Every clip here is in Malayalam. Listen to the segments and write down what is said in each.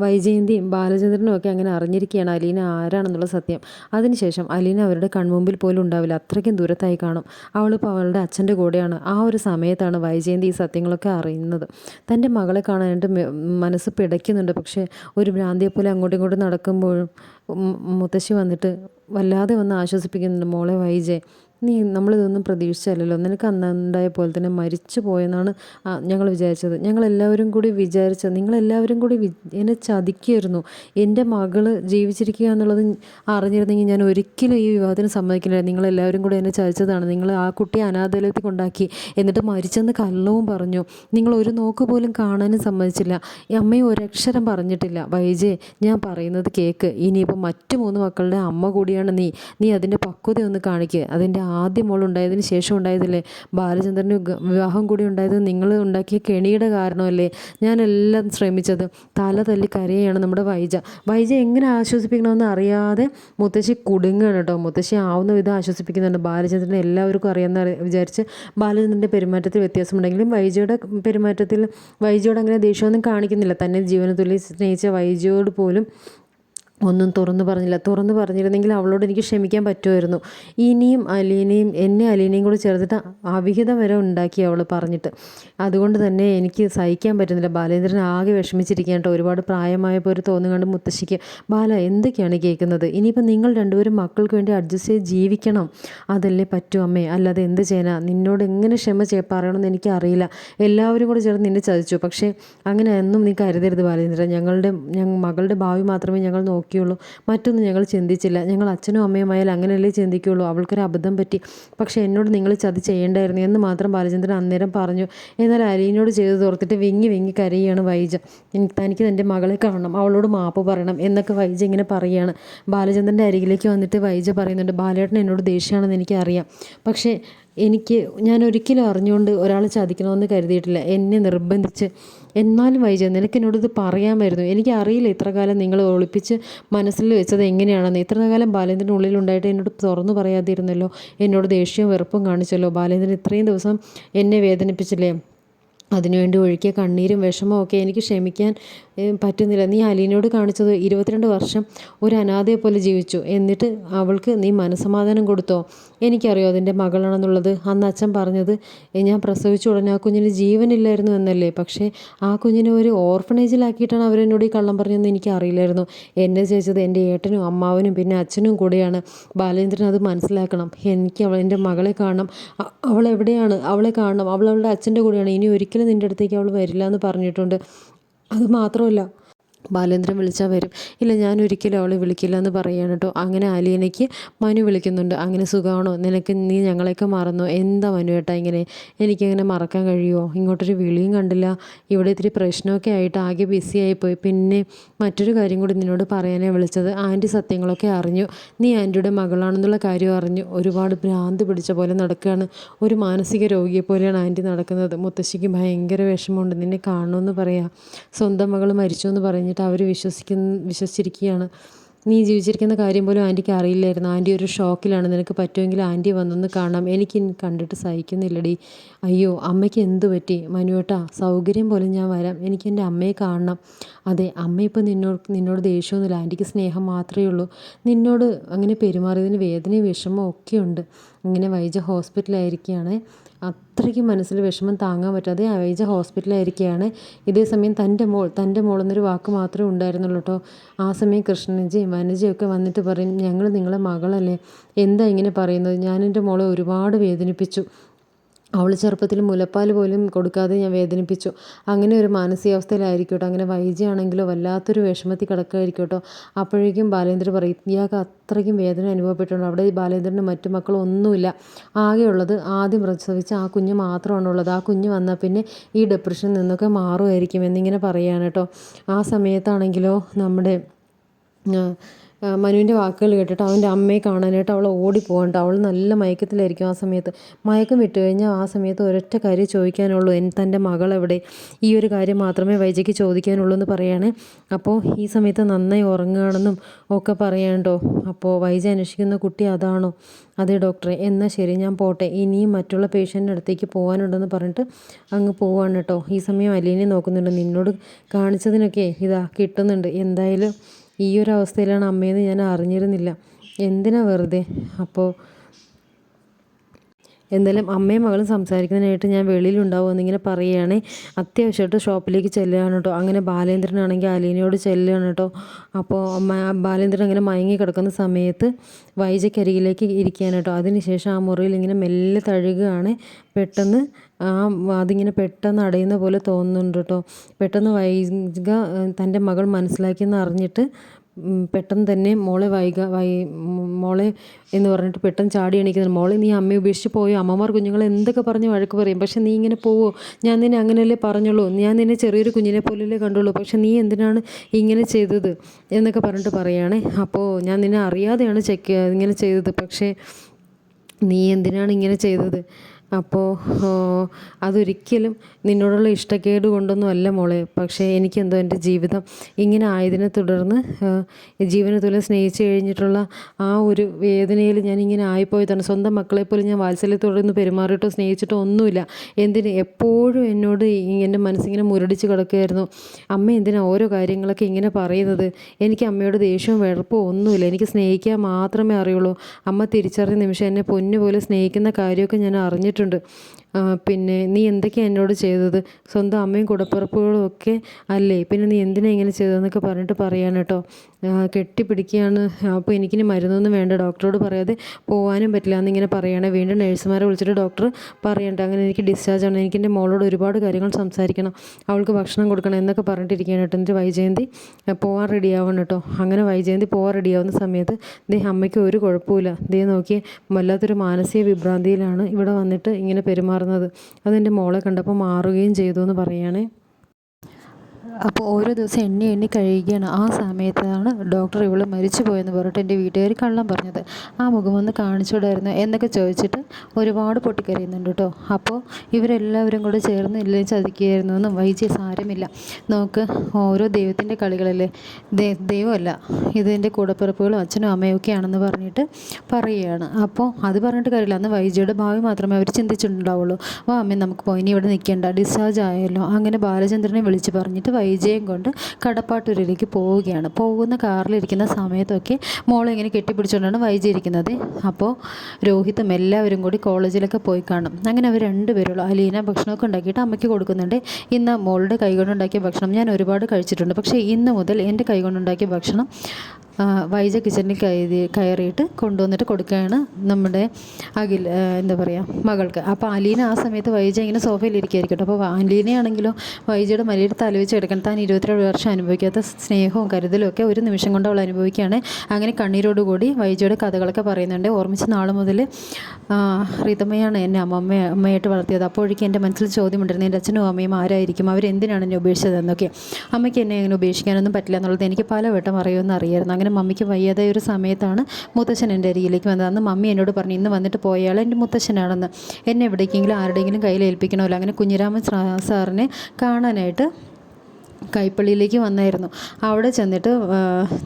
വൈജയന്തിയും ബാലചന്ദ്രനും ഒക്കെ അങ്ങനെ അറിഞ്ഞിരിക്കുകയാണ് അലീന ആരാണെന്നുള്ള സത്യം. അതിനുശേഷം അലീന അവരുടെ കൺമുമ്പിൽ പോലും ഉണ്ടാവില്ല. അത്രയ്ക്കും ദൂരത്തായി കാണും. അവളിപ്പോൾ അവളുടെ അച്ഛന്റെ കൂടെയാണ്. ആ ഒരു സമയത്താണ് വൈജയന്തി ഈ സത്യങ്ങളൊക്കെ അറിയുന്നത്. തന്റെ മകളെ കാണാനായിട്ട് മനസ്സ് പിടയ്ക്കുന്നുണ്ട്. പക്ഷേ ഒരു ഭ്രാന്തിയെ പോലെ അങ്ങോട്ടും ഇങ്ങോട്ടും നടക്കുമ്പോഴും മുത്തശ്ശി വന്നിട്ട് വല്ലാതെ വന്ന് ആശ്വസിപ്പിക്കുന്നുണ്ട്. മോളെ വൈജയ് നീ നമ്മളിതൊന്നും പ്രതീക്ഷിച്ചല്ലോ നിനക്ക് അന്ന് ഉണ്ടായ പോലെ തന്നെ മരിച്ചു പോയെന്നാണ് ഞങ്ങൾ വിചാരിച്ചത്. ഞങ്ങളെല്ലാവരും കൂടി വിചാരിച്ചത് നിങ്ങളെല്ലാവരും കൂടി എന്നെ ചതിക്കുമായിരുന്നു എന്റെ മകൾ ജീവിച്ചിരിക്കുക എന്നുള്ളത് അറിഞ്ഞിരുന്നെങ്കിൽ ഞാൻ ഒരിക്കലും ഈ വിവാഹത്തിന് സമ്മതിക്കില്ല നിങ്ങളെല്ലാവരും കൂടി എന്നെ ചതിച്ചതാണ്. നിങ്ങൾ ആ കുട്ടിയെ അനാഥാലയത്തിൽ കൊണ്ടാക്കി എന്നിട്ട് മരിച്ചെന്ന് കള്ളവും പറഞ്ഞു. നിങ്ങൾ ഒരു നോക്ക് പോലും കാണാനും സമ്മതിച്ചില്ല. അമ്മയും ഒരക്ഷരം പറഞ്ഞിട്ടില്ല. വൈജയ് ഞാൻ പറയുന്നത് കേക്ക്. ഇനിയിപ്പോൾ മറ്റു മൂന്ന് മക്കളുടെ അമ്മ കൂടിയാണ് നീ. നീ അതിന്റെ പക്വത ഒന്ന് കാണിക്കുക അതിന്റെ ആദ്യ മോൾ ഉണ്ടായതിന് ശേഷം ഉണ്ടായതല്ലേ? ബാലചന്ദ്രന് വിവാഹം കൂടി ഉണ്ടായത് നിങ്ങൾ ഉണ്ടാക്കിയ കെണിയുടെ കാരണമല്ലേ? ഞാനെല്ലാം ശ്രമിച്ചത്. തല തല്ലി കരയാണ് നമ്മുടെ വൈജ. വൈജ എങ്ങനെ ആശ്വസിപ്പിക്കണമെന്ന് അറിയാതെ മുത്തശ്ശി കുടുങ്ങുകയാണ് കേട്ടോ. മുത്തശ്ശി ആവുന്ന വിധം ആശ്വസിപ്പിക്കുന്നുണ്ട്. ബാലചന്ദ്രനെ എല്ലാവർക്കും അറിയാമെന്ന് അറി- വിചാരിച്ച് ബാലചന്ദ്രന്റെ പെരുമാറ്റത്തിൽ വ്യത്യാസമുണ്ടെങ്കിലും വൈജയുടെ പെരുമാറ്റത്തിൽ വൈജയോട് അങ്ങനെ ദേഷ്യമൊന്നും കാണിക്കുന്നില്ല. തന്നെ ജീവന സ്നേഹിച്ച വൈജയോട് പോലും ഒന്നും തുറന്നു പറഞ്ഞില്ല. തുറന്നു പറഞ്ഞിരുന്നെങ്കിൽ അവളോട് എനിക്ക് ക്ഷമിക്കാൻ പറ്റുമായിരുന്നു. ഇനിയും അലീനയും എന്നെ അലീനയും കൂടി ചേർത്തിട്ട് അവിഹിതം വരെ ഉണ്ടാക്കി അവൾ പറഞ്ഞിട്ട്. അതുകൊണ്ട് തന്നെ എനിക്ക് സഹിക്കാൻ പറ്റുന്നില്ല. ബാലേന്ദ്രൻ ആകെ വിഷമിച്ചിരിക്കാൻ കേട്ടോ. ഒരുപാട് പ്രായമായപ്പോൾ ഒരു തോന്നുകണ്ട് മുത്തശ്ശിക്ക് ബാല എന്തൊക്കെയാണ് കേൾക്കുന്നത്? ഇനിയിപ്പോൾ നിങ്ങൾ രണ്ടുപേരും മക്കൾക്ക് വേണ്ടി അഡ്ജസ്റ്റ് ചെയ്ത് ജീവിക്കണം. അതല്ലേ പറ്റൂ അമ്മേ. അല്ലാതെ എന്ത് ചെയ്യാനാ? നിന്നോട് എങ്ങനെ ക്ഷമ ചെയ്യ പറയണമെന്ന് എനിക്കറിയില്ല. എല്ലാവരും കൂടെ ചേർന്ന് നിന്നെ ചതിച്ചു. പക്ഷേ അങ്ങനെ എന്നും നീ കരുതരുത് ബാലേന്ദ്രൻ. ഞങ്ങളുടെ മകളുടെ ഭാവി മാത്രമേ ഞങ്ങൾ നോക്കിയുള്ളൂ മറ്റൊന്നും ഞങ്ങൾ ചിന്തിച്ചില്ല. ഞങ്ങൾ അച്ഛനും അമ്മയുമായാലും അങ്ങനെയല്ലേ ചിന്തിക്കുകയുള്ളൂ. അവൾക്കൊരു അബദ്ധം പറ്റി. പക്ഷേ എന്നോട് നിങ്ങൾ ചതി ചെയ്യേണ്ടായിരുന്നു എന്ന് മാത്രം ബാലചന്ദ്രൻ അന്നേരം പറഞ്ഞു. എന്നാൽ അലീനോട് ചെയ്തു തോർത്തിട്ട് വിങ്ങി വിങ്ങി കരയാണ് വൈജ. തനിക്ക് എന്റെ മകളെ കാണണം. അവളോട് മാപ്പ് പറയണം എന്നൊക്കെ വൈജ ഇങ്ങനെ പറയുകയാണ്. ബാലചന്ദ്രന്റെ അരികിലേക്ക് വന്നിട്ട് വൈജ പറയുന്നുണ്ട് ബാലേട്ടൻ എന്നോട് ദേഷ്യമാണെന്ന് എനിക്കറിയാം. പക്ഷേ എനിക്ക് ഞാൻ ഒരിക്കലും അറിഞ്ഞുകൊണ്ട് ഒരാൾ ചതിക്കണമെന്ന് കരുതിയിട്ടില്ല. എന്നെ നിർബന്ധിച്ച്. എന്നാലും വൈജ നിനക്ക് ഇത് പറയാമായിരുന്നു എനിക്ക് അറിയില്ല ഇത്ര കാലം നിങ്ങൾ ഒളിപ്പിച്ച് മനസ്സിൽ വെച്ചത് എങ്ങനെയാണെന്ന്. ഇത്ര കാലം ബാലേന്ദ്രന്റെ ഉള്ളിലുണ്ടായിട്ട് എന്നോട് തുറന്നു പറയാതിരുന്നല്ലോ. എന്നോട് ദേഷ്യവും വെറുപ്പും കാണിച്ചല്ലോ. ബാലേന്ദ്രൻ ഇത്രയും ദിവസം എന്നെ വേദനിപ്പിച്ചില്ലേ? അതിനുവേണ്ടി ഒഴുക്കിയ കണ്ണീരും വിഷമവും ഒക്കെ എനിക്ക് ക്ഷമിക്കാൻ പറ്റുന്നില്ല. നീ അലീനോട് കാണിച്ചത് ഇരുപത്തിരണ്ട് വർഷം ഒരു അനാഥയെ പോലെ ജീവിച്ചു. എന്നിട്ട് അവൾക്ക് നീ മനസ്സമാധാനം കൊടുത്തോ? എനിക്കറിയോ അതിന്റെ മകളാണെന്നുള്ളത്. അന്ന് അച്ഛൻ പറഞ്ഞത് ഞാൻ പ്രസവിച്ചു ഉടനെ ആ കുഞ്ഞിന് ജീവനില്ലായിരുന്നു എന്നല്ലേ? പക്ഷേ ആ കുഞ്ഞിനെ ഒരു ഓർഫനേജിലാക്കിയിട്ടാണ് അവരെന്നോട് ഈ കള്ളം പറഞ്ഞതെന്ന് എനിക്ക് അറിയില്ലായിരുന്നു എന്നെ ചേച്ചത് എന്റെ ഏട്ടനും അമ്മാവനും പിന്നെ അച്ഛനും കൂടെയാണ്. ബാലേന്ദ്രൻ അത് മനസ്സിലാക്കണം. എനിക്ക് അവൾ എന്റെ മകളെ കാണണം. അവൾ എവിടെയാണ്? അവളെ കാണണം. അവൾ അവളുടെ അച്ഛന്റെ കൂടെയാണ്. ഇനി ഒരിക്കലും നിന്റെ അടുത്തേക്ക് അവൾ വരില്ല എന്ന് പറഞ്ഞിട്ടുണ്ട്. അത് മാത്രമല്ല ബാലേന്ദ്രൻ വിളിച്ചാൽ വരും. ഇല്ല ഞാൻ ഒരിക്കലും അവളെ വിളിക്കില്ല എന്ന് പറയുകയാണ് കേട്ടോ. അങ്ങനെ ആലിയനയ്ക്ക് മനു വിളിക്കുന്നുണ്ട്. അങ്ങനെ സുഖമാണോ? നിനക്ക് നീ ഞങ്ങളെയൊക്കെ മറന്നോ? എന്താ മനു ഏട്ടാ ഇങ്ങനെ? എനിക്കങ്ങനെ മറക്കാൻ കഴിയുമോ ഇങ്ങോട്ടൊരു വിളിയും കണ്ടില്ല. ഇവിടെ ഇത്തിരി പ്രശ്നമൊക്കെ ആയിട്ട് ആകെ ബിസി ആയിപ്പോയി പിന്നെ മറ്റൊരു കാര്യം കൂടി നിന്നോട് പറയാനേ വിളിച്ചത്. ആന്റി സത്യങ്ങളൊക്കെ അറിഞ്ഞു. നീ ആന്റിയുടെ മകളാണെന്നുള്ള കാര്യം അറിഞ്ഞു. ഒരുപാട് ഭ്രാന്ത് പിടിച്ച പോലെ നടക്കുകയാണ്. ഒരു മാനസിക രോഗിയെ പോലെയാണ് ആന്റി നടക്കുന്നത്. മുത്തശ്ശിക്ക് ഭയങ്കര വിഷമമുണ്ട്. നിന്നെ കാണണമെന്ന് പറയാം. സ്വന്തം മകൾ മരിച്ചു എന്ന് പറഞ്ഞിട്ട് അവർ വിശ്വസിക്കുന്ന വിശ്വസിച്ചിരിക്കുകയാണ് നീ ജീവിച്ചിരിക്കുന്ന കാര്യം പോലും ആന്റിക്ക് അറിയില്ലായിരുന്നു. ആന്റി ഒരു ഷോക്കിലാണ്. നിനക്ക് പറ്റുമെങ്കിൽ ആന്റി വന്നൊന്ന് കാണാം. എനിക്ക് കണ്ടിട്ട് സഹിക്കുന്നില്ലടി. അയ്യോ അമ്മയ്ക്ക് എന്ത് പറ്റി? മനുവേട്ടാ സൗകര്യം പോലെ ഞാൻ വരാം. എനിക്ക് എന്റെ അമ്മയെ കാണണം. അതെ അമ്മ ഇപ്പോൾ നിന്നോട് നിന്നോട് ദേഷ്യമൊന്നുമില്ല. ആന്റിക്ക് സ്നേഹം മാത്രമേ ഉള്ളൂ. നിന്നോട് അങ്ങനെ പെരുമാറിയതിന് വേദനയും വിഷമവും ഒക്കെയുണ്ട് ഇങ്ങനെ വൈജ ഹോസ്പിറ്റലായിരിക്കുകയാണ് അത്രയ്ക്ക് മനസ്സിൽ വിഷമം താങ്ങാൻ പറ്റാതെ അയച്ച ഹോസ്പിറ്റലായിരിക്കുകയാണ് ഇതേ സമയം തന്റെ മോൾ തന്റെ മോൾ എന്നൊരു വാക്ക് മാത്രമേ ഉണ്ടായിരുന്നുള്ളൂ കേട്ടോ. ആ സമയം കൃഷ്ണൻജിയും വനജിയൊക്കെ വന്നിട്ട് പറയും ഞങ്ങൾ നിങ്ങളെ മകളല്ലേ? എന്താ ഇങ്ങനെ പറയുന്നത്? ഞാൻ എന്റെ മോളെ ഒരുപാട് വേദനിപ്പിച്ചു. അവൾ ചെറുപ്പത്തിൽ മുലപ്പാൽ പോലും കൊടുക്കാതെ ഞാൻ വേദനിപ്പിച്ചു. അങ്ങനെ ഒരു മാനസികാവസ്ഥയിലായിരിക്കും കേട്ടോ അങ്ങനെ വൈജയാണെങ്കിലോ വല്ലാത്തൊരു വിഷമത്തിൽ കിടക്കുമായിരിക്കും കേട്ടോ അപ്പോഴേക്കും ബാലേന്ദ്രൻ പറയും ഇയാൾക്ക് അത്രയ്ക്കും വേദന അനുഭവപ്പെട്ടിട്ടുണ്ട്. അവിടെ ബാലേന്ദ്രന് മറ്റു മക്കളൊന്നുമില്ല ആകെയുള്ളത് ആദ്യം പ്രസവിച്ച ആ കുഞ്ഞ് മാത്രമാണ് ഉള്ളത് ആ കുഞ്ഞ് വന്നാൽ പിന്നെ ഈ ഡിപ്രഷനിൽ നിന്നൊക്കെ മാറുമായിരിക്കും എന്നിങ്ങനെ പറയുകയാണ് കേട്ടോ. ആ സമയത്താണെങ്കിലോ നമ്മുടെ മനുവിന്റെ വാക്കുകൾ കേട്ടിട്ട് അവന്റെ അമ്മയെ കാണാനായിട്ട് അവൾ ഓടിപ്പോകണ്ട അവൾ നല്ല മയക്കത്തിലായിരിക്കും ആ സമയത്ത്. മയക്കം വിട്ട് കഴിഞ്ഞാൽ ആ സമയത്ത് ഒരൊറ്റ കാര്യം ചോദിക്കാനുള്ളൂ. എൻ തന്റെ മകൾ എവിടെ ഈ ഒരു കാര്യം മാത്രമേ വൈജയ്ക്ക് ചോദിക്കാനുള്ളൂ എന്ന് പറയാണ്. അപ്പോൾ ഈ സമയത്ത് നന്നായി ഉറങ്ങുകയാണെന്നും ഒക്കെ പറയാണ്ടോ? അപ്പോൾ വൈജ അന്വേഷിക്കുന്ന കുട്ടി അതാണോ? അതെ ഡോക്ടറെ എന്നാൽ ശരി ഞാൻ പോട്ടെ. ഇനിയും മറ്റുള്ള പേഷ്യന്റെ അടുത്തേക്ക് പോകാനുണ്ടെന്ന് പറഞ്ഞിട്ട് അങ്ങ് പോവാണ് കേട്ടോ. ഈ സമയം അലീനെ നോക്കുന്നുണ്ട്. നിന്നോട് കാണിച്ചതിനൊക്കെ ഇതാ കിട്ടുന്നുണ്ട്. എന്തായാലും ഈ ഒരു അവസ്ഥയിലാണ് അമ്മയെന്ന് ഞാൻ അറിഞ്ഞിരുന്നില്ല. എന്തിനാ വെറുതെ? അപ്പോൾ എന്തായാലും അമ്മയും മകളും സംസാരിക്കുന്നതിനായിട്ട് ഞാൻ വെളിയിലുണ്ടാവും എന്നിങ്ങനെ പറയുകയാണെ. അത്യാവശ്യമായിട്ട് ഷോപ്പിലേക്ക് ചെല്ലുകയാണ് കേട്ടോ. അങ്ങനെ ബാലേന്ദ്രനാണെങ്കിൽ അലീനയോട് ചെല്ലുകയാണ് കേട്ടോ. അപ്പോൾ ബാലേന്ദ്രൻ അങ്ങനെ മയങ്ങി കിടക്കുന്ന സമയത്ത് വൈജയ്ക്കരികിലേക്ക് ഇരിക്കുകയാണ് കേട്ടോ. അതിനുശേഷം ആ മുറിയിൽ ഇങ്ങനെ മെല്ലെ തഴുകുകയാണ്. പെട്ടെന്ന് ആ അതിങ്ങനെ പെട്ടെന്ന് അടയുന്ന പോലെ തോന്നുന്നുണ്ട് കേട്ടോ. പെട്ടെന്ന് വൈക തന്റെ മകൾ മനസ്സിലാക്കിയെന്ന് അറിഞ്ഞിട്ട് പെട്ടെന്ന് തന്നെ മോളെ വൈക വൈ മോളെ എന്ന് പറഞ്ഞിട്ട് പെട്ടെന്ന് ചാടി എണീക്കുന്നുണ്ട്. മോളെ നീ അമ്മയെ ഉപേക്ഷിച്ച് പോയോ? അമ്മമാർ കുഞ്ഞുങ്ങളെ എന്തൊക്കെ പറഞ്ഞ് വഴക്ക് പറയും? പക്ഷെ നീ ഇങ്ങനെ പോവോ? ഞാൻ നിന്നെ അങ്ങനെയല്ലേ പറഞ്ഞുള്ളൂ ഞാൻ നിന്നെ ചെറിയൊരു കുഞ്ഞിനെ പോലല്ലേ കണ്ടുള്ളൂ. പക്ഷെ നീ എന്തിനാണ് ഇങ്ങനെ ചെയ്തത്? എന്നൊക്കെ പറഞ്ഞിട്ട് പറയുകയാണേ അപ്പോൾ ഞാൻ നിന്നെ അറിയാതെയാണ് ചെക്ക് ഇങ്ങനെ ചെയ്തത്. പക്ഷേ നീ എന്തിനാണ് ഇങ്ങനെ ചെയ്തത്? അപ്പോൾ അതൊരിക്കലും നിന്നോടുള്ള ഇഷ്ടക്കേട് കൊണ്ടൊന്നും അല്ല മോളെ. പക്ഷേ എനിക്കെന്തോ എന്റെ ജീവിതം ഇങ്ങനെ ആയതിനെ തുടർന്ന് ജീവനെ തുല്യം സ്നേഹിച്ച് കഴിഞ്ഞിട്ടുള്ള ആ ഒരു വേദനയിൽ ഞാൻ ഇങ്ങനെ ആയിപ്പോയതാണ്. സ്വന്തം മക്കളെ പോലും ഞാൻ വാത്സല്യത്തോടെ നിന്ന് പെരുമാറിയിട്ടോ സ്നേഹിച്ചിട്ടോ ഒന്നുമില്ല. എന്തിന് എപ്പോഴും എന്നോട് എന്റെ മനസ്സിങ്ങനെ മുരടിച്ച് കിടക്കുകയായിരുന്നു അമ്മ എന്തിനാ ഓരോ കാര്യങ്ങളൊക്കെ ഇങ്ങനെ പറയുന്നത്? എനിക്ക് അമ്മയോട് ദേഷ്യവും വെറുപ്പോ ഒന്നുമില്ല. എനിക്ക് സ്നേഹിക്കാൻ മാത്രമേ അറിയുള്ളൂ. അമ്മ തിരിച്ചറിഞ്ഞ നിമിഷം എന്നെ പൊന്നുപോലെ സ്നേഹിക്കുന്ന കാര്യമൊക്കെ ഞാൻ അറിഞ്ഞിട്ടുണ്ട്. ചെയ്തിട്ടുണ്ട് പിന്നെ നീ എന്തൊക്കെയാണ് എന്നോട് ചെയ്തത്? സ്വന്തം അമ്മയും കൂടപ്പിറപ്പുകളും ഒക്കെ അല്ലേ? പിന്നെ നീ എന്തിനാ ഇങ്ങനെ ചെയ്തതെന്നൊക്കെ പറഞ്ഞിട്ട് പറയാണ് കേട്ടോ. കെട്ടിപ്പിടിക്കുകയാണ്. അപ്പോൾ എനിക്കിനി മരുന്നൊന്നും വേണ്ട. ഡോക്ടറോട് പറയാതെ പോകാനും പറ്റില്ല എന്ന് ഇങ്ങനെ പറയണേ. വീണ്ടും നഴ്സുമാരെ വിളിച്ചിട്ട് ഡോക്ടർ പറയണ്ട. അങ്ങനെ എനിക്ക് ഡിസ്ചാർജ് ആണ്. എനിക്ക് എന്റെ മോളോട് ഒരുപാട് കാര്യങ്ങൾ സംസാരിക്കണം. അവൾക്ക് ഭക്ഷണം കൊടുക്കണം എന്നൊക്കെ പറഞ്ഞിട്ടിരിക്കുകയാണ് കേട്ടോ. എന്നിട്ട് വൈജയന്തി പോകാൻ റെഡി ആവണം കേട്ടോ. അങ്ങനെ വൈജയന്തി പോകാൻ റെഡി ആവുന്ന സമയത്ത് ദേ അമ്മയ്ക്ക് ഒരു കുഴപ്പമില്ല ദേ നോക്കിയേ വല്ലാത്തൊരു മാനസിക വിഭ്രാന്തിയിലാണ് ഇവിടെ വന്നിട്ട് ഇങ്ങനെ പെരുമാറുന്നത്. അതെന്റെ മോളെ കണ്ടപ്പോൾ മാറുകയും ചെയ്തു എന്ന് പറയുകയാണേ. അപ്പോൾ ഓരോ ദിവസം എണ്ണി എണ്ണി കഴിയുകയാണ്. ആ സമയത്താണ് ഡോക്ടർ ഇവൾ മരിച്ചു പോയെന്ന് പറഞ്ഞിട്ട് എന്റെ വീട്ടുകാർ കള്ളം പറഞ്ഞത്. ആ മുഖം ഒന്ന് കാണിച്ചുകൂടായിരുന്നു എന്നൊക്കെ ചോദിച്ചിട്ട് ഒരുപാട് പൊട്ടിക്കരയുന്നുണ്ട് കേട്ടോ അപ്പോൾ ഇവരെല്ലാവരും കൂടെ ചേർന്ന് ഇല്ലേ ചതിക്കുകയായിരുന്നു എന്നും വൈദ്യ സാരമില്ല. നോക്ക് ഓരോ ദൈവത്തിന്റെ കളികളല്ലേ? ദൈവമല്ല. ഇതിന്റെ കൂടപ്പിറപ്പുകളും അച്ഛനും അമ്മയും ഒക്കെ ആണെന്ന് പറഞ്ഞിട്ട് പറയുകയാണ്. അപ്പോൾ അത് പറഞ്ഞിട്ട് കാര്യമില്ല. അന്ന് വൈദ്യയുടെ ഭാവി മാത്രമേ അവർ ചിന്തിച്ചിട്ടുണ്ടാവുള്ളൂ. വാ അമ്മ നമുക്ക് പോയി. ഇനി ഇവിടെ നിൽക്കേണ്ട. ഡിസ്ചാർജ് ആയല്ലോ. അങ്ങനെ ബാലചന്ദ്രനെ വിളിച്ച് പറഞ്ഞിട്ട് വൈജയം കൊണ്ട് കടപ്പാട്ടൂരിലേക്ക് പോവുകയാണ് പോകുന്ന കാറിലിരിക്കുന്ന സമയത്തൊക്കെ മോളെ ഇങ്ങനെ കെട്ടിപ്പിടിച്ചുകൊണ്ടാണ് വൈജി ഇരിക്കുന്നത് അപ്പോൾ രോഹിതും എല്ലാവരും കൂടി കോളേജിലൊക്കെ പോയി കാണും. അങ്ങനെ അവർ രണ്ടുപേരുള്ളൂ. അലീന ഭക്ഷണമൊക്കെ ഉണ്ടാക്കിയിട്ട് അമ്മയ്ക്ക് കൊടുക്കുന്നുണ്ട്. ഇന്ന് മോളുടെ കൈകൊണ്ടുണ്ടാക്കിയ ഭക്ഷണം ഞാൻ ഒരുപാട് കഴിച്ചിട്ടുണ്ട്. പക്ഷേ ഇന്ന് മുതൽ എന്റെ കൈകൊണ്ടുണ്ടാക്കിയ ഭക്ഷണം വൈജ കിച്ചണിൽ കയറി കയറിയിട്ട് കൊണ്ടുവന്നിട്ട് കൊടുക്കുകയാണ് നമ്മുടെ അഖിൽ എന്താ പറയുക മകൾക്ക്. അപ്പോൾ അലീന ആ സമയത്ത് വൈജ ഇങ്ങനെ സോഫയിൽ ഇരിക്കുകയായിരിക്കട്ടെ അപ്പോൾ അലീനയാണെങ്കിലോ വൈജയുടെ മലയുടെ തലവെച്ച് എടുക്കണം. താൻ ഇരുപത്തിരണ്ട് വർഷം അനുഭവിക്കാത്ത സ്നേഹവും കരുതലും ഒക്കെ ഒരു നിമിഷം കൊണ്ട് അവൾ അനുഭവിക്കുകയാണ്. അങ്ങനെ കണ്ണീരോടുകൂടി വൈജയുടെ കഥകളൊക്കെ പറയുന്നുണ്ട്. ഓർമ്മിച്ച നാൾ മുതൽ റീതമ്മയാണ് എന്നെ അമ്മമ്മ അമ്മയായിട്ട് വളർത്തിയത്. അപ്പോഴേക്കും എന്റെ മനസ്സിൽ ചോദ്യമുണ്ടായിരുന്നു എന്റെ അച്ഛനും അമ്മയും ആരായിരിക്കും? അവരെന്തിനാണ് എന്നെ ഉപേക്ഷിച്ചതെന്നൊക്കെ അമ്മയ്ക്ക് എന്നെ അങ്ങനെ ഉപേക്ഷിക്കാനൊന്നും പറ്റില്ല എന്നുള്ളത് എനിക്ക് പലവട്ടം അറിയുമെന്ന് അറിയായിരുന്നു. അങ്ങനെ മമ്മിക്ക് വയ്യാതെ ഒരു സമയത്താണ് മുത്തച്ഛൻ എന്റെ അരികിലേക്ക് വന്നത്. അന്ന് മമ്മി എന്നോട് പറഞ്ഞു ഇന്ന് വന്നിട്ട് പോയാൽ എന്റെ മുത്തച്ഛനാണെന്ന് എന്നെ എവിടേക്കെങ്കിലും ആരുടെയെങ്കിലും കയ്യിൽ ഏൽപ്പിക്കണമല്ലോ? അങ്ങനെ കുഞ്ഞിരാമൻ സാറിനെ കാണാനായിട്ട് കൈപ്പള്ളിയിലേക്ക് വന്നായിരുന്നു. അവിടെ ചെന്നിട്ട്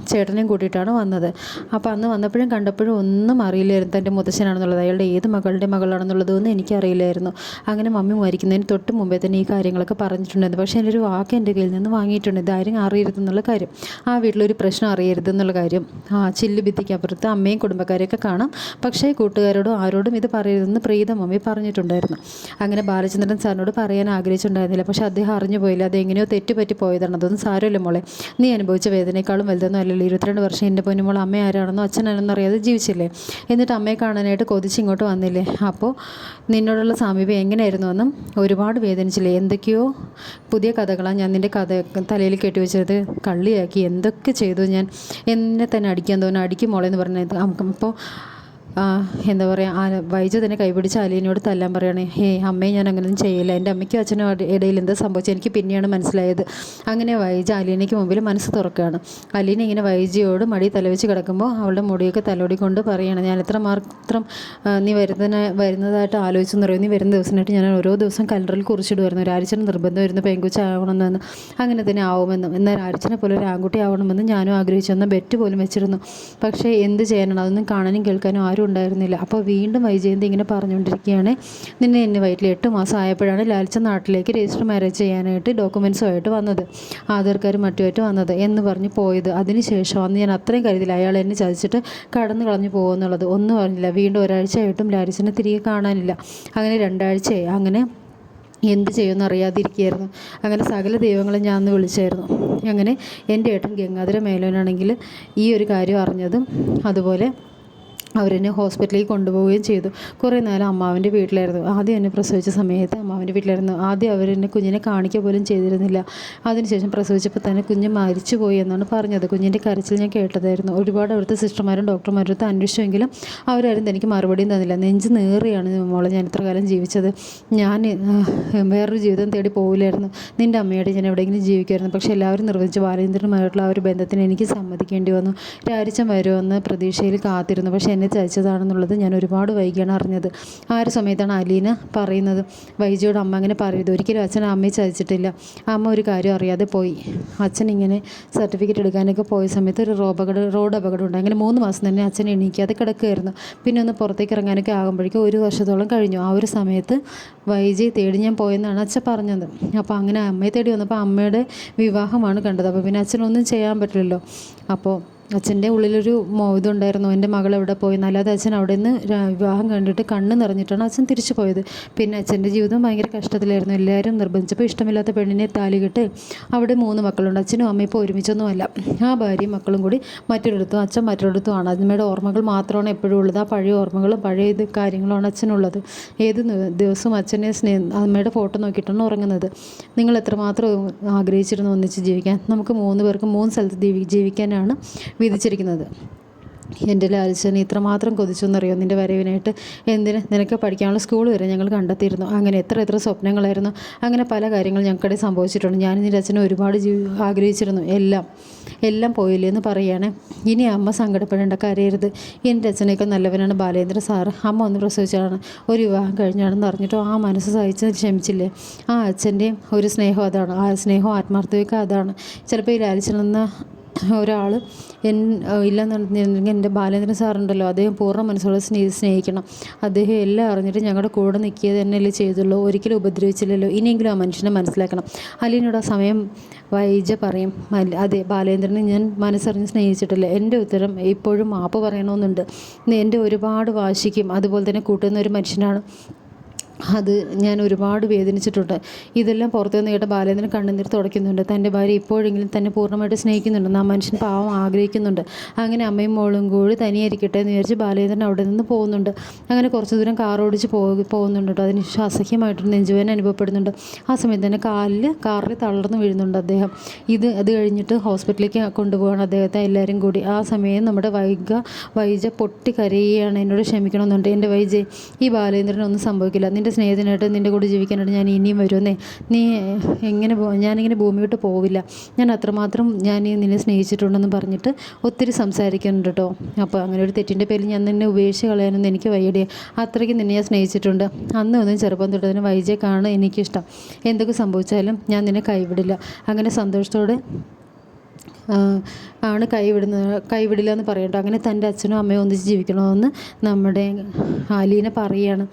ചേട്ടനെയും കൂട്ടിയിട്ടാണ് വന്നത്. അപ്പോൾ അന്ന് വന്നപ്പോഴും കണ്ടപ്പോഴും ഒന്നും അറിയില്ലായിരുന്നു തന്റെ മുത്തശ്ശനാണെന്നുള്ളത്. അയാളുടെ ഏത് മകളുടെ മകളാണെന്നുള്ളതൊന്നും എനിക്കറിയില്ലായിരുന്നു. അങ്ങനെ മമ്മി മരിക്കുന്നതിന് തൊട്ട് മുമ്പേ തന്നെ ഈ കാര്യങ്ങളൊക്കെ പറഞ്ഞിട്ടുണ്ടായിരുന്നു. പക്ഷേ എന്റെ ഒരു വാക്ക് എന്റെ കയ്യിൽ നിന്ന് വാങ്ങിയിട്ടുണ്ട്. ഇതാരും അറിയരുതെന്നുള്ള കാര്യം. ആ വീട്ടിലൊരു പ്രശ്നം അറിയരുതെന്നുള്ള കാര്യം. ആ ചില്ല് ഭിത്തിക്കപ്പുറത്ത് അമ്മയും കുടുംബക്കാരെയൊക്കെ കാണാം. പക്ഷേ കൂട്ടുകാരോടും ആരോടും ഇത് പറയരുതെന്ന് പ്രീത മമ്മി പറഞ്ഞിട്ടുണ്ടായിരുന്നു. അങ്ങനെ ബാലചന്ദ്രൻ സാറിനോട് പറയാൻ ആഗ്രഹിച്ചിട്ടുണ്ടായിരുന്നില്ല. പക്ഷേ അദ്ദേഹം അറിഞ്ഞു പോയില്ല അതെങ്ങനെയോ തെറ്റുപറ്റി പോയതാണ് അതൊന്നും സാരമില്ല മോളെ. നീ അനുഭവിച്ച വേദനയെക്കാളും വലുതൊന്നും അല്ലല്ലോ ഇരുപത്തിരണ്ട് വർഷം എന്റെ പൊന്നുമോൾ അമ്മ ആരാണെന്നോ അച്ഛനാണെന്നോ അറിയാതെ ജീവിച്ചില്ലേ? എന്നിട്ട് അമ്മയെ കാണാനായിട്ട് കൊതിച്ച് ഇങ്ങോട്ട് വന്നില്ലേ? അപ്പോൾ നിന്നോടുള്ള സാമീപ്യം എങ്ങനെയായിരുന്നു എന്നും ഒരുപാട് വേദനിച്ചില്ലേ? എന്തൊക്കെയോ പുതിയ കഥകളാണ് ഞാൻ നിന്റെ കഥ തലയിൽ കെട്ടിവെച്ചത് കള്ളിയാക്കി എന്തൊക്കെ ചെയ്തു ഞാൻ? എന്നെ തന്നെ അടിക്കാൻ തോന്നുന്നു. അടിക്കും മോളെ എന്ന് പറഞ്ഞത്. അപ്പോൾ എന്താ പറയുക ആ വൈജു തന്നെ കൈപിടിച്ച് അലീനയോട് തല്ലാൻ പറയുകയാണ് ഹേ അമ്മയെ ഞാൻ അങ്ങനെയൊന്നും ചെയ്യില്ല. എന്റെ അമ്മയ്ക്കും അച്ഛനും ഇട- ഇടയിൽ എന്താ സംഭവിച്ചത്? എനിക്ക് പിന്നെയാണ് മനസ്സിലായത്. അങ്ങനെ വൈജ അലീനയ്ക്ക് മുമ്പിൽ മനസ്സ് തുറക്കുകയാണ്. അലീന ഇങ്ങനെ വൈജയോട് മടി തലവെച്ച് കിടക്കുമ്പോൾ അവളുടെ മുടിയൊക്കെ തലോടി കൊണ്ട് പറയുകയാണ് ഞാൻ എത്ര മാത്രം നീ വരുന്ന വരുന്നതായിട്ട് ആലോചിച്ചെന്ന് പറയും നീ വരുന്ന ദിവസമായിട്ട് ഞാൻ ഓരോ ദിവസം കലണ്ടറിൽ കുറിച്ചിടുമായിരുന്നു. നിർബന്ധം വരുന്ന പെൺകുച്ച ആവണമെന്ന്. അങ്ങനെ തന്നെ ആവുമെന്നും. എന്നാൽ രാരിച്ചനെ പോലെ ഒരു ആൺകുട്ടി ആവണമെന്ന് ഞാനും ആഗ്രഹിച്ചു. എന്ന ബെറ്റ് പോലും വെച്ചിരുന്നു. പക്ഷേ എന്ത് ചെയ്യാനാണ്? അതൊന്നും കാണാനും കേൾക്കാനും ആരും ഉണ്ടായിരുന്നില്ല. അപ്പോൾ വീണ്ടും വൈജയന്തി ഇങ്ങനെ പറഞ്ഞുകൊണ്ടിരിക്കുകയാണ്. നിന്നെ എന്നെ വയറ്റിൽ എട്ട് മാസം ആയപ്പോഴാണ് ലാൽച്ച നാട്ടിലേക്ക് രജിസ്റ്റർ മാരേജ് ചെയ്യാനായിട്ട് ഡോക്യുമെൻസുമായിട്ട് വന്നത്. ആധാർ കാർഡ് മറ്റുമായിട്ട് വന്നത് എന്ന് പറഞ്ഞ് പോയത്. അതിനുശേഷം അന്ന് ഞാൻ അത്രയും കരുതില്ല അയാൾ എന്നെ ചതിച്ചിട്ട് കടന്നു കളഞ്ഞു പോകുമെന്നുള്ളത് ഒന്നും പറഞ്ഞില്ല വീണ്ടും ഒരാഴ്ചയായിട്ടും ലാരിച്ചനെ തിരികെ കാണാനില്ല. അങ്ങനെ രണ്ടാഴ്ചയായി. അങ്ങനെ എന്ത് ചെയ്യുമെന്ന് അറിയാതിരിക്കുകയായിരുന്നു. അങ്ങനെ സകല ദൈവങ്ങളെ ഞാൻ അന്ന് വിളിച്ചായിരുന്നു. അങ്ങനെ എന്റെ ഏട്ടൻ ഗംഗാധര മേലോനാണെങ്കിൽ ഈ ഒരു കാര്യം അറിഞ്ഞതും അതുപോലെ അവരെന്നെ ഹോസ്പിറ്റലിൽ കൊണ്ടുപോവുകയും ചെയ്തു. കുറേ നേരം അമ്മാവിന്റെ വീട്ടിലായിരുന്നു. ആദ്യം എന്നെ പ്രസവിച്ച സമയത്ത് അമ്മാവിന്റെ വീട്ടിലായിരുന്നു. ആദ്യം അവരെന്നെ കുഞ്ഞിനെ കാണിക്കുക പോലും ചെയ്തിരുന്നില്ല. അതിനുശേഷം പ്രസവിച്ചപ്പോൾ തന്നെ കുഞ്ഞ് മരിച്ചുപോയി എന്നാണ് പറഞ്ഞത്. കുഞ്ഞിന്റെ കരച്ചിൽ ഞാൻ കേട്ടതായിരുന്നു. ഒരുപാട് അവിടുത്തെ സിസ്റ്റർമാരും ഡോക്ടർമാരും അടുത്ത് അന്വേഷിച്ചുവെങ്കിലും അവരാരും എനിക്ക് മറുപടിയും തന്നില്ല. നെഞ്ച് നേറിയാണ് മോളെ ഞാൻ ഇത്ര കാലം ജീവിച്ചത്. ഞാൻ വേറൊരു ജീവിതം തേടി പോകില്ലായിരുന്നു നിന്റെ അമ്മയോട് ഞാൻ എവിടെയെങ്കിലും ജീവിക്കുമായിരുന്നു. പക്ഷേ എല്ലാവരും നിർവഹിച്ച് ബാലേന്ദ്രനുമായിട്ടുള്ള ആ ഒരു ബന്ധത്തിന് എനിക്ക് സമ്മതിക്കേണ്ടി വന്നു. രാരിച്ചൻ വരുമെന്ന് പ്രതീക്ഷയിൽ കാത്തിരുന്നു. പക്ഷേ എന്നെ ചതിച്ചതാണെന്നുള്ളത് ഞാൻ ഒരുപാട് വൈകിയാണ് അറിഞ്ഞത്. ആ ഒരു സമയത്താണ് അലീന പറയുന്നത്. വൈജിയോട് അമ്മ അങ്ങനെ പറയുന്നത് ഒരിക്കലും അച്ഛൻ അമ്മയെ ചതിച്ചിട്ടില്ല. അമ്മ ഒരു കാര്യം അറിയാതെ പോയി. അച്ഛൻ ഇങ്ങനെ സർട്ടിഫിക്കറ്റ് എടുക്കാനൊക്കെ പോയ സമയത്ത് ഒരു റോഡ് റോഡ് അപകടം ഉണ്ട്. അങ്ങനെ മൂന്ന് മാസം തന്നെ അച്ഛൻ എണീക്കാതെ കിടക്കുകയായിരുന്നു പിന്നെ ഒന്ന് പുറത്തേക്ക് ഇറങ്ങാനൊക്കെ ആകുമ്പോഴേക്കും ഒരു വർഷത്തോളം കഴിഞ്ഞു. ആ ഒരു സമയത്ത് വൈജി തേടി ഞാൻ പോയെന്നാണ് അച്ഛൻ പറഞ്ഞത്. അപ്പോൾ അങ്ങനെ അമ്മയെ തേടി വന്നപ്പോൾ അമ്മയുടെ വിവാഹമാണ് കണ്ടത്. അപ്പോൾ പിന്നെ അച്ഛനൊന്നും ചെയ്യാൻ പറ്റില്ലല്ലോ. അപ്പോൾ അച്ഛന്റെ ഉള്ളിലൊരു ഇതുണ്ടായിരുന്നു എന്റെ മകൾ എവിടെ പോയി? അല്ലാതെ അച്ഛൻ അവിടെ നിന്ന് വിവാഹം കണ്ടിട്ട് കണ്ണ് നിറഞ്ഞിട്ടാണ് അച്ഛൻ തിരിച്ചു പോയത്. പിന്നെ അച്ഛന്റെ ജീവിതം ഭയങ്കര കഷ്ടത്തിലായിരുന്നു. എല്ലാവരും നിർബന്ധിച്ചപ്പോൾ ഇഷ്ടമില്ലാത്ത പെണ്ണിനെ താലികെട്ട് അവിടെ മൂന്ന് മക്കളുണ്ട്. അച്ഛനും അമ്മയും ഇപ്പോൾ ഒരുമിച്ചൊന്നുമല്ല. ആ ഭാര്യയും മക്കളും കൂടി മറ്റൊരിടത്തും അച്ഛൻ മറ്റൊരിടത്തുമാണ് അമ്മയുടെ ഓർമ്മകൾ മാത്രമാണ് എപ്പോഴും ഉള്ളത്. ആ പഴയ ഓർമ്മകളും പഴയ ഇത് കാര്യങ്ങളുമാണ് അച്ഛനുള്ളത്. ഏത് ദിവസവും അച്ഛനെ സ്നേ അമ്മയുടെ ഫോട്ടോ നോക്കിയിട്ടാണ് ഉറങ്ങുന്നത്. നിങ്ങൾ എത്രമാത്രം ആഗ്രഹിച്ചിരുന്നു ഒന്നിച്ച് ജീവിക്കാൻ? നമുക്ക് മൂന്ന് പേർക്ക് മൂന്ന് സ്ഥലത്ത് ജീവി- ജീവിക്കാനാണ് വിധിച്ചിരിക്കുന്നത്. എന്റെ ലാലിച്ചൻ ഇത്രമാത്രം കൊതിച്ചെന്നറിയോ നിന്റെ വരവിനായിട്ട് എന്തിന്? നിനക്ക് പഠിക്കാനുള്ള സ്കൂൾ വരെ ഞങ്ങൾ കണ്ടെത്തിയിരുന്നു. അങ്ങനെ എത്ര എത്ര സ്വപ്നങ്ങളായിരുന്നു. അങ്ങനെ പല കാര്യങ്ങൾ ഞങ്ങൾക്കിടെ സംഭവിച്ചിട്ടുണ്ട്. ഞാൻ നിന്റെ അച്ഛനെ ഒരുപാട് ജീവി ആഗ്രഹിച്ചിരുന്നു. എല്ലാം എല്ലാം പോയില്ലേ എന്ന് പറയുകയാണ്. ഇനി അമ്മ സങ്കടപ്പെടേണ്ട കരയരുത്. എന്റെ അച്ഛനെയൊക്കെ നല്ലവനാണ് ബാലേന്ദ്ര സാറ് അമ്മ ഒന്ന് പ്രസവിച്ചതാണ്. ഒരു വിവാഹം കഴിഞ്ഞാണെന്ന് അറിഞ്ഞിട്ടോ? ആ മനസ്സ് സഹിച്ച് ക്ഷമിച്ചില്ലേ? ആ അച്ഛന്റെയും ഒരു സ്നേഹം അതാണ്. ആ സ്നേഹവും ആത്മാർത്ഥതയൊക്കെ അതാണ്. ചിലപ്പോൾ ഈ ലാലിച്ചനെന്ന ഒരാൾ എൻ ഇല്ലെന്നുണ്ടെങ്കിൽ എന്റെ ബാലേന്ദ്രൻ സാറുണ്ടല്ലോ. അദ്ദേഹം പൂർണ മനസ്സോടെ സ്നേഹി സ്നേഹിക്കണം. അദ്ദേഹം എല്ലാം അറിഞ്ഞിട്ട് ഞങ്ങളുടെ കൂടെ നിൽക്കുക തന്നെയല്ലേ ചെയ്തുള്ളൂ. ഒരിക്കലും ഉപദ്രവിച്ചില്ലല്ലോ. ഇനിയെങ്കിലും ആ മനുഷ്യനെ മനസ്സിലാക്കണം. അലീനോട് ആ സമയം വൈജ പറയും അതെ ബാലേന്ദ്രനെ ഞാൻ മനസ്സറിഞ്ഞ് സ്നേഹിച്ചിട്ടില്ല. എന്റെ ഉത്തരം ഇപ്പോഴും മാപ്പ് പറയണമെന്നുണ്ട്. എന്റെ ഒരുപാട് വാശിക്കും. അതുപോലെ തന്നെ കൂട്ടുന്ന ഒരു മനുഷ്യനാണ് അത് ഞാൻ ഒരുപാട് വേദനിച്ചിട്ടുണ്ട്. ഇതെല്ലാം പുറത്തു നിന്ന് കേട്ട ബാലേന്ദ്രൻ കണ്ണുനീർ തുടയ്ക്കുന്നുണ്ട്. തന്റെ ഭാര്യ ഇപ്പോഴെങ്കിലും തന്നെ പൂർണമായിട്ട് സ്നേഹിക്കുന്നുണ്ട്. ആ മനുഷ്യൻ പാവം ആഗ്രഹിക്കുന്നുണ്ട്. അങ്ങനെ അമ്മയും മോളും കൂടി തനിയായിരിക്കട്ടെ എന്ന് വിചാരിച്ച് ബാലേന്ദ്രൻ അവിടെ നിന്ന് പോകുന്നുണ്ട്. അങ്ങനെ കുറച്ച് ദൂരം കാർ ഓടിച്ച് പോകു പോകുന്നുണ്ട്. കേട്ടോ അതിന് ശേഷം അസഹ്യമായിട്ടൊരു നെഞ്ചുവേദന അനുഭവപ്പെടുന്നുണ്ട്. ആ സമയത്ത് തന്നെ കാലിൽ കാറിൽ തളർന്നു വീഴുന്നുണ്ട് അദ്ദേഹം. ഇത് അത് കഴിഞ്ഞിട്ട് ഹോസ്പിറ്റലിലേക്ക് കൊണ്ടുപോകണം അദ്ദേഹത്തെ എല്ലാവരും കൂടി. ആ സമയം നമ്മുടെ വൈഗ വൈജ പൊട്ടി കരയുകയാണ് എന്നോട് ക്ഷമിക്കണമെന്നുണ്ട്. എന്റെ വൈജയ് ഈ ബാലേന്ദ്രനൊന്നും സംഭവിക്കില്ല. നിന്റെ സ്നേഹത്തിനായിട്ട് നിന്റെ കൂടെ ജീവിക്കാനായിട്ട് ഞാൻ ഇനിയും വരുമെന്നേ. നീ എങ്ങനെ ഞാനിങ്ങനെ ഭൂമി വിട്ട് പോവില്ല. ഞാൻ അത്രമാത്രം ഞാൻ നിന്നെ സ്നേഹിച്ചിട്ടുണ്ടെന്ന് പറഞ്ഞിട്ട് ഒത്തിരി സംസാരിക്കുന്നുണ്ട് കേട്ടോ. അപ്പോൾ അങ്ങനെ ഒരു തെറ്റിന്റെ പേരിൽ ഞാൻ നിന്നെ ഉപേക്ഷിച്ച് കളയാനൊന്നും എനിക്ക് വയ്യടിയ അത്രയ്ക്ക് നിന്നെ ഞാൻ സ്നേഹിച്ചിട്ടുണ്ട്. അന്ന് ഒന്നും ചെറുപ്പം തൊട്ട് തന്നെ വൈജയ്ക്കാണ് എനിക്കിഷ്ടം. എന്തൊക്കെ സംഭവിച്ചാലും ഞാൻ നിന്നെ കൈവിടില്ല. അങ്ങനെ സന്തോഷത്തോടെ ആണ് കൈവിടുന്നത്. കൈവിടില്ല എന്ന് പറയട്ടോ. അങ്ങനെ തന്റെ അച്ഛനും അമ്മയും ഒന്നിച്ച് ജീവിക്കണമെന്ന് നമ്മുടെ ആലീനെ പറയുകയാണ്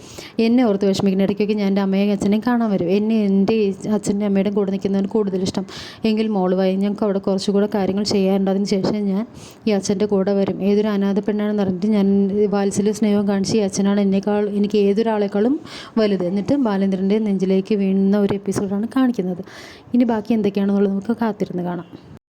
എന്നെ ഓർത്ത് വിഷമിക്കുന്ന ഇടയ്ക്കൊക്കെ ഞാൻ എന്റെ അമ്മയും അച്ഛനെയും കാണാൻ വരും. എന്നെ എന്റെ അച്ഛന്റെ അമ്മയുടെ കൂടെ നിൽക്കുന്നതിന് കൂടുതൽ ഇഷ്ടം. എങ്കിൽ മോൾ വായി ഞങ്ങൾക്ക് അവിടെ കുറച്ചുകൂടെ കാര്യങ്ങൾ ചെയ്യാനുണ്ടതിന് ശേഷം ഞാൻ ഈ അച്ഛന്റെ കൂടെ വരും. ഏതൊരു അനാഥ പെണ്ണാണെന്ന് പറഞ്ഞിട്ട് ഞാൻ വാത്സല്യ സ്നേഹം കാണിച്ച് ഈ അച്ഛനാണ് എന്നേക്കാൾ എനിക്ക് ഏതൊരാളെക്കാളും വലുത്. എന്നിട്ട് ബാലേന്ദ്രന്റെ നെഞ്ചിലേക്ക് വീഴുന്ന ഒരു എപ്പിസോഡാണ് കാണിക്കുന്നത്. ഇനി ബാക്കി എന്തൊക്കെയാണെന്നുള്ളത് നമുക്ക് കാത്തിരുന്ന് കാണാം.